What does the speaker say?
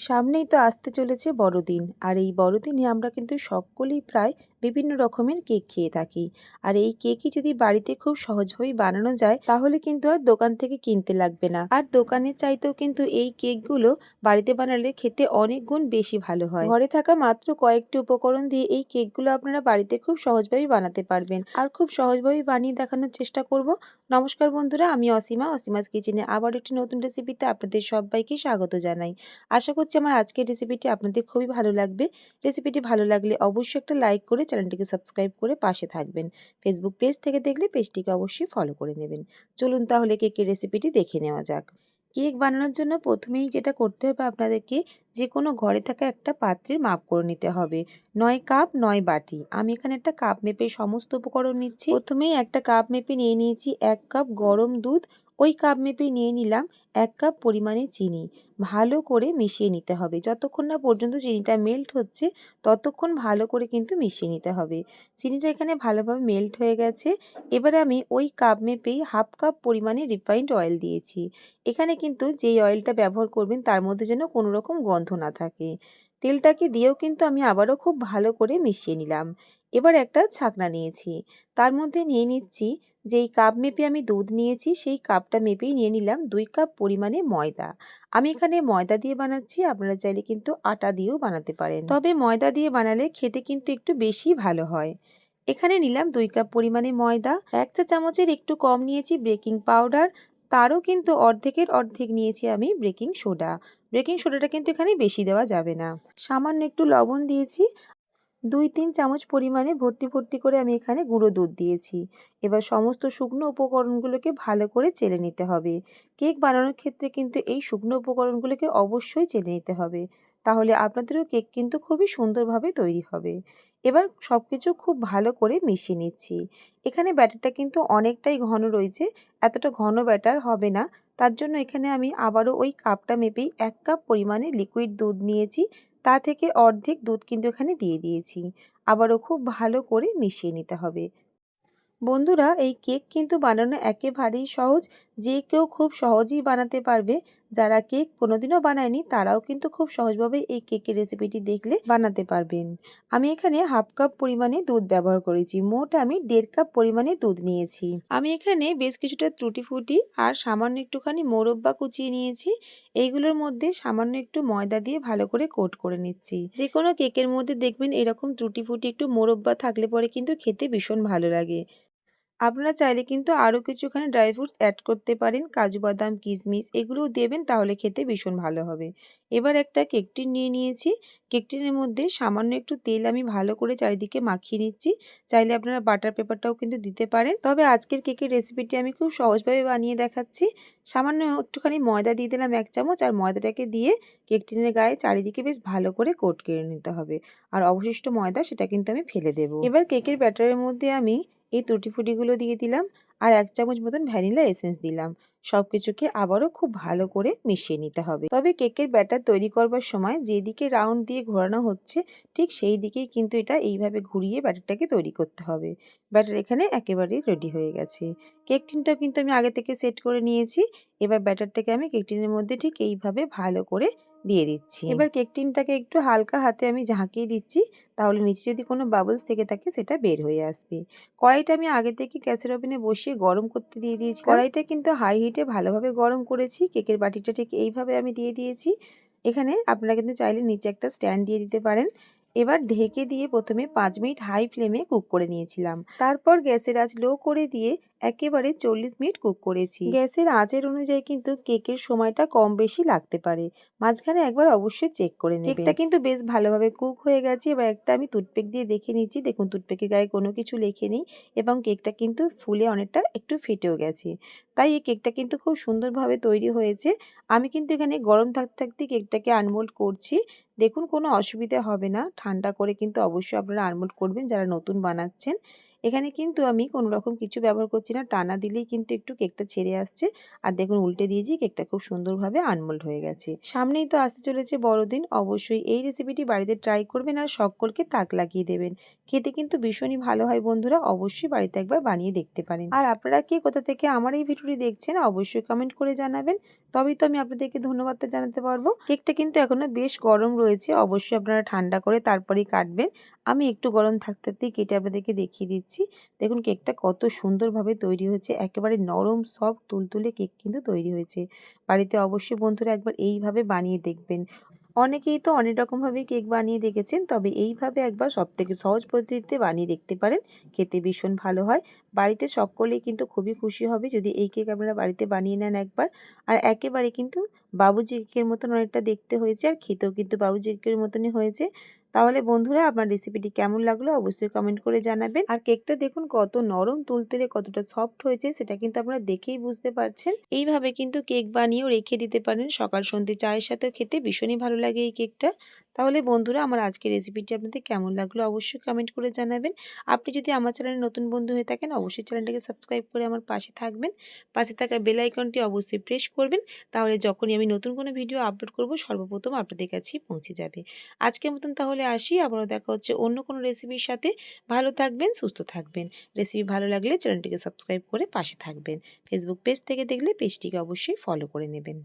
সামনেই তো আসতে চলেছে বড়দিন। আর এই বড়দিনে আমরা কিন্তু সকলেই প্রায় বিভিন্ন রকমের কেক খেয়ে থাকি। আর এই কেকই যদি বাড়িতে খুব সহজভাবেই বানানো যায়, তাহলে কিন্তু আর দোকান থেকে কিনতে লাগবে না। আর দোকানের চাইতেও কিন্তু এই কেকগুলো বাড়িতে বানালে খেতে অনেক গুণ বেশি ভালো হয়। ঘরে থাকা মাত্র কয়েকটি উপকরণ দিয়ে এই কেকগুলো আপনারা বাড়িতে খুব সহজভাবেই বানাতে পারবেন। আর খুব সহজভাবেই বানিয়ে দেখানোর চেষ্টা করব। নমস্কার বন্ধুরা, আমি অসীমা। অসীমাস কিচেনে আবার একটি নতুন রেসিপিতে আপনাদের সবাইকে স্বাগত জানাই। আশা করছি আমার আজকের রেসিপিটি আপনাদের খুবই ভালো লাগবে। রেসিপিটি ভালো লাগলে অবশ্যই একটা লাইক করে চ্যানেলটিকে সাবস্ক্রাইব করে পাশে থাকবেন। ফেসবুক পেজ থেকে দেখলে পেজটিকে অবশ্যই ফলো করে নেবেন। চলুন তাহলে কেকের রেসিপিটি দেখে নেওয়া যাক। কেক বানানোর জন্য প্রথমেই যেটা করতে হবে আপনাদেরকে, যে কোনো ঘরে থাকা একটা পাত্রের মাপ করে নিতে হবে। নয় কাপ, নয় বাটি। আমি এখানে একটা কাপ মেপে সমস্ত উপকরণ নিচ্ছি। প্রথমেই একটা কাপ মেপে নিয়ে নিয়েছি এক কাপ গরম দুধ ওই কাপ মেপে নিয়ে নিলাম এক কাপ পরিমাণে চিনি। ভালো করে মিশিয়ে নিতে হবে। যতক্ষণ না পর্যন্ত চিনিটা মেল্ট হচ্ছে, ততক্ষণ ভালো করে কিন্তু মিশিয়ে নিতে হবে। চিনিটা এখানে ভালোভাবে মেল্ট হয়ে গেছে। এবার আমি ওই কাপ মেপেই হাফ কাপ পরিমাণে রিফাইন্ড অয়েল দিয়েছি। এখানে কিন্তু যেই অয়েলটা ব্যবহার করবেন, তার মধ্যে যেন কোনো রকম গন্ধ না থাকে। তেলটাকে দিয়েও কিন্তু আমি আবারও খুব ভালো করে মিশিয়ে নিলাম। এবার একটা ছাকনা নিয়েছি। তার মধ্যে নিয়ে নিচ্ছি যেই কাপ মেপে আমি দুধ নিয়েছি, সেই কাপটা মেপেই নিয়ে নিলাম দুই কাপ পরিমাণে ময়দা। আমি এখানে ময়দা দিয়ে বানাচ্ছি, আপনারা চাইলে কিন্তু আটা দিয়েও বানাতে পারেন। তবে ময়দা দিয়ে বানালে খেতে কিন্তু একটু বেশি ভালো হয়। এখানে নিলাম দুই কাপ পরিমাণে ময়দা, এক চা চামচের একটু কম নিয়েছি বেকিং পাউডার তারও কিন্তু অর্ধেকের অর্ধেক নিয়েছি আমি বেকিং সোডা। বেকিং সোডাটা কিন্তু এখানে বেশি দেওয়া যাবে না। সামান্য একটু লবণ দিয়েছি। দুই তিন চামচ পরিমাণে ভর্তি ভর্তি করে আমি এখানে গুঁড়ো দুধ দিয়েছি। এবার সমস্ত শুকনো উপকরণগুলোকে ভালো করে চেলে নিতে হবে। কেক বানানোর ক্ষেত্রে কিন্তু এই শুকনো উপকরণগুলোকে অবশ্যই চেলে নিতে হবে। তাহলে আপনাদেরও কেক কিন্তু খুবই সুন্দরভাবে তৈরি হবে। এবার সব কিছু খুব ভালো করে মিশিয়ে নিচ্ছি। এখানে ব্যাটারটা কিন্তু অনেকটাই ঘন রয়েছে, এতটা ঘন ব্যাটার হবে না। তার জন্য এখানে আমি আবারও ওই কাপটা মেপেই এক কাপ পরিমাণে লিকুইড দুধ নিয়েছি, তা থেকে অর্ধেক দুধ কিন্তু এখানে দিয়ে দিয়েছি। আবারও খুব ভালো করে মিশিয়ে নিতে হবে। বন্ধুরা, এই কেক কিন্তু বানানো একেবারেই সহজ, যে কেউ খুব সহজেই বানাতে পারবে। যারা কেক কোনোদিনও বানায়নি, তারাও কিন্তু খুব সহজভাবে এই কেকের রেসিপিটি দেখলে বানাতে পারবেন। আমি এখানে হাফ কাপ পরিমাণে দুধ ব্যবহার করেছি। মোট আমি দেড় কাপ পরিমাণে দুধ নিয়েছি। আমি এখানে বেশ কিছুটা ত্রুটি ফুটি আর সামান্য একটুখানি মোরব্বা কুচিয়ে নিয়েছি। এইগুলোর মধ্যে সামান্য একটু ময়দা দিয়ে ভালো করে কোট করে নিচ্ছি। যে কোনো কেকের মধ্যে দেখবেন এরকম ত্রুটি ফুটি একটু মোরব্বা থাকলে পরে কিন্তু খেতে ভীষণ ভালো লাগে। আপনারা চাইলে কিন্তু আরও কিছু এখানে ড্রাই ফ্রুটস অ্যাড করতে পারেন। কাজু বাদাম, কিশমিশ এগুলোও দেবেন তাহলে খেতে ভীষণ ভালো হবে। এবার একটা কেক টিন নিয়ে নিয়েছি। কেক টিনের মধ্যে সামান্য একটু তেল আমি ভালো করে চারিদিকে মাখিয়ে নিচ্ছি। চাইলে আপনারা বাটার পেপারটাও কিন্তু দিতে পারেন। তবে আজকের কেকের রেসিপিটি আমি খুব সহজভাবে বানিয়ে দেখাচ্ছি। সামান্য একটুখানি ময়দা দিয়ে দিলাম এক চামচ আর ময়দাটাকে দিয়ে কেক টিনের গায়ে চারিদিকে বেশ ভালো করে কোট কেড়ে নিতে হবে। আর অবশিষ্ট ময়দা সেটা কিন্তু আমি ফেলে দেবো। এবার কেকের ব্যাটারের মধ্যে আমি এই তুটি ফুটিগুলো দিয়ে দিলাম আর এক চামচ মতন ভ্যানিলা এসেন্স দিলাম। সব কিছুকে আবারও খুব ভালো করে মিশিয়ে নিতে হবে। তবে কেকের ব্যাটার তৈরি করবার সময় যেদিকে রাউন্ড দিয়ে ঘোরানো হচ্ছে, ঠিক সেই দিকেই কিন্তু এটা এইভাবে ঘুরিয়ে ব্যাটারটাকে তৈরি করতে হবে। ব্যাটার এখানে একেবারেই রেডি হয়ে গেছে। কেক টিনটাও কিন্তু আমি আগে থেকে সেট করে নিয়েছি। এবার ব্যাটারটাকে আমি কেক টিনের মধ্যে ঠিক এইভাবে ভালো করে দিয়ে দিচ্ছি। এবার কেক টিনটাকে একটু হালকা হাতে আমি ঝাঁকিয়ে দিচ্ছি, তাহলে নিচে যদি কোনো বাবলস থেকে থাকে সেটা বের হয়ে আসবে। কড়াইটা আমি আগে থেকে গ্যাসের ওভেনে বসিয়ে গরম করতে দিয়ে দিয়েছি কড়াইটা কিন্তু হাই হিটে ভালোভাবে গরম করেছি। কেকের বাটিটা ঠিক এইভাবে আমি দিয়ে দিয়েছি। এখানে আপনারা কিন্তু চাইলে নিচে একটা স্ট্যান্ড দিয়ে দিতে পারেন। এবার ঢেকে দিয়ে প্রথমে পাঁচ মিনিট হাই ফ্লেমে কুক করে নিয়েছিলাম। তারপর গ্যাসের আঁচ লো করে দিয়ে একেবারে চল্লিশ মিনিট কুক করেছি। গ্যাসের আঁচের অনুযায়ী কিন্তু কেকের সময়টা কম বেশি লাগতে পারে। মাঝখানে একবার অবশ্যই চেক করে নেবেন। কেকটা কিন্তু বেশ ভালোভাবে কুক হয়ে গেছে। এবার একটা আমি টুথপেক দিয়ে দেখে নিচ্ছি। দেখুন, টুথপেকের গায়ে কোনো কিছু লেখে নেই এবং কেকটা কিন্তু ফুলে অনেকটা একটু ফেটেও গেছে। তাই এই কেকটা কিন্তু খুব সুন্দরভাবে তৈরি হয়েছে। আমি কিন্তু এখানে গরম থাকতে থাকতে কেকটাকে আনমোল্ড করছি। দেখুন কোনো অসুবিধা হবে না। ঠান্ডা করে কিন্তু অবশ্যই আপনারা আনমোল্ড করবেন যারা নতুন বানাচ্ছেন। এখানে কিন্তু আমি কোনো রকম কিছু ব্যবহার করছি না। টানা দিলেই কিন্তু একটু কেকটা ছেড়ে আসছে। আর দেখুন, উল্টে দিয়েছি, কেকটা খুব সুন্দরভাবে আনমোল্ড হয়ে গেছে। সামনেই তো আসতে চলেছে বড়দিন। অবশ্যই এই রেসিপিটি বাড়িতে ট্রাই করবেন আর সকলকে তাক লাগিয়ে দেবেন। খেতে কিন্তু ভীষণই ভালো হয় বন্ধুরা। অবশ্যই বাড়িতে একবার বানিয়ে দেখতে পারেন। আর আপনারা কে কোথা থেকে আমার এই ভিডিওটি দেখছেন, অবশ্যই কমেন্ট করে জানাবেন। তবেই তো আমি আপনাদেরকে ধন্যবাদটা জানাতে পারব। কেকটা কিন্তু এখনও বেশ গরম রয়েছে। অবশ্যই আপনারা ঠান্ডা করে তারপরেই কাটবেন। আমি একটু গরম থাকতে থাকতেই কেটে আপনাদেরকে দেখিয়ে দিচ্ছি দেখুন কেকটা কত সুন্দরভাবে তৈরি হয়েছে। একেবারে নরম, সফট, তুলতুলে কেক কিন্তু তৈরি হয়েছে। বাড়িতে অবশ্যই বন্ধুরা একবার এইভাবে বানিয়ে দেখবেন। অনেকেই তো অনেক রকমভাবে কেক বানিয়ে দেখেছেন, তবে এইভাবে একবার সবথেকে সহজ পদ্ধতিতে বানিয়ে দেখতে পারেন। খেতে ভীষণ ভালো হয়। বাড়িতে সকলেই কিন্তু খুবই খুশি হবে যদি এই কেক আপনারা বাড়িতে বানিয়ে নেন একবার। আর একেবারে কিন্তু বাবুজি কেকের মতন অনেকটা দেখতে হয়েছে আর খেতেও কিন্তু বাবুজি কেকের মতনই হয়েছে। তাহলে বন্ধুরা আপনার রেসিপিটি কেমন লাগল অবশ্যই কমেন্ট করে জানাবেন। আর কেকটা দেখুন কত নরম তুলতুলে কতটা সফট হয়েছে সেটা কিন্তু আপনারা দেখেই বুঝতে পারছেন। এইভাবে কিন্তু কেক বানিয়েও রেখে দিতে পারেন। সকাল সন্ধ্যে চায়ের সাথেও খেতে ভীষণই ভালো লাগে এই কেকটা তাহলে বন্ধুরা আমার আজকের রেসিপিটি আপনাদের কেমন লাগল অবশ্যই কমেন্ট করে জানাবেন। আপনি যদি আমার চ্যানেলে নতুন বন্ধু হয়ে থাকেন, অবশ্যই চ্যানেলটাকে সাবস্ক্রাইব করে আমার পাশে থাকবেন। পাশে থাকা বেল আইকনটি অবশ্যই প্রেস করবেন, তাহলে যখনই আমি নতুন কোনো ভিডিও আপলোড করব, সর্বপ্রথম আপনাদের কাছেই পৌঁছে যাবে। আজকের মতন তাহলে আসি, আবারও দেখা হচ্ছে অন্য কোনো রেসিপির সাথে। ভালো থাকবেন, সুস্থ থাকবেন। রেসিপি ভালো লাগলে চ্যানেলটিকে সাবস্ক্রাইব করে পাশে থাকবেন। ফেসবুক পেজ থেকে দেখলে পেজটিকে অবশ্যই ফলো করে নেবেন।